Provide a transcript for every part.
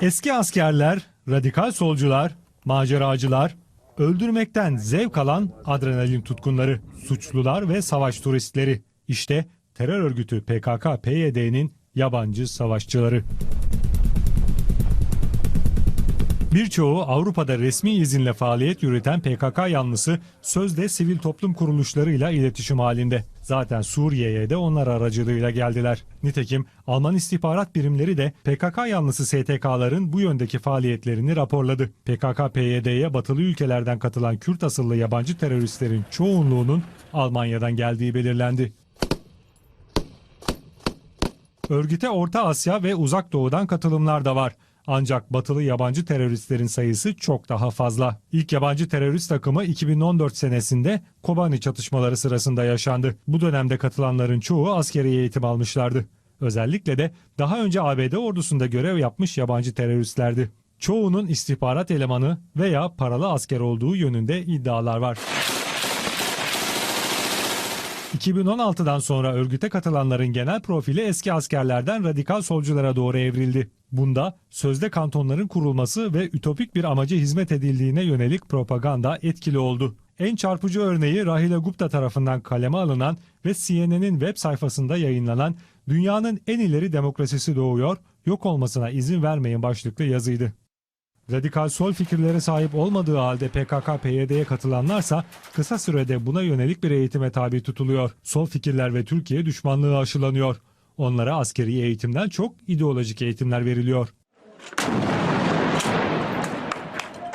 Eski askerler, radikal solcular, maceracılar, öldürmekten zevk alan adrenalin tutkunları, suçlular ve savaş turistleri. İşte terör örgütü PKK-PYD'nin yabancı savaşçıları. Birçoğu Avrupa'da resmi izinle faaliyet yürüten PKK yanlısı sözde sivil toplum kuruluşlarıyla iletişim halinde. Zaten Suriye'ye de onlar aracılığıyla geldiler. Nitekim Alman istihbarat birimleri de PKK yanlısı STK'ların bu yöndeki faaliyetlerini raporladı. PKK-PYD'ye batılı ülkelerden katılan Kürt asıllı yabancı teröristlerin çoğunluğunun Almanya'dan geldiği belirlendi. Örgüte Orta Asya ve Uzak Doğu'dan katılımlar da var. Ancak batılı yabancı teröristlerin sayısı çok daha fazla. İlk yabancı terörist takımı 2014 senesinde Kobani çatışmaları sırasında yaşandı. Bu dönemde katılanların çoğu askeri eğitim almışlardı. Özellikle de daha önce ABD ordusunda görev yapmış yabancı teröristlerdi. Çoğunun istihbarat elemanı veya paralı asker olduğu yönünde iddialar var. 2016'dan sonra örgüte katılanların genel profili eski askerlerden radikal solculara doğru evrildi. Bunda sözde kantonların kurulması ve ütopik bir amaca hizmet edildiğine yönelik propaganda etkili oldu. En çarpıcı örneği Rahila Gupta tarafından kaleme alınan ve CNN'in web sayfasında yayınlanan "Dünyanın en ileri demokrasisi doğuyor, yok olmasına izin vermeyin" başlıklı yazıydı. Radikal sol fikirlere sahip olmadığı halde PKK-PYD'ye katılanlarsa kısa sürede buna yönelik bir eğitime tabi tutuluyor. Sol fikirler ve Türkiye düşmanlığı aşılanıyor. Onlara askeri eğitimden çok ideolojik eğitimler veriliyor.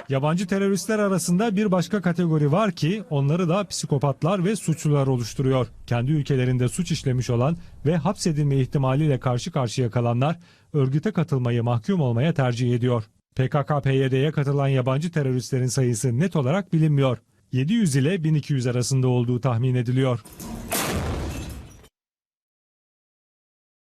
Yabancı teröristler arasında bir başka kategori var ki onları da psikopatlar ve suçlular oluşturuyor. Kendi ülkelerinde suç işlemiş olan ve hapsedilme ihtimaliyle karşı karşıya kalanlar örgüte katılmayı mahkum olmaya tercih ediyor. PKK-PYD'ye katılan yabancı teröristlerin sayısı net olarak bilinmiyor. 700 ile 1200 arasında olduğu tahmin ediliyor.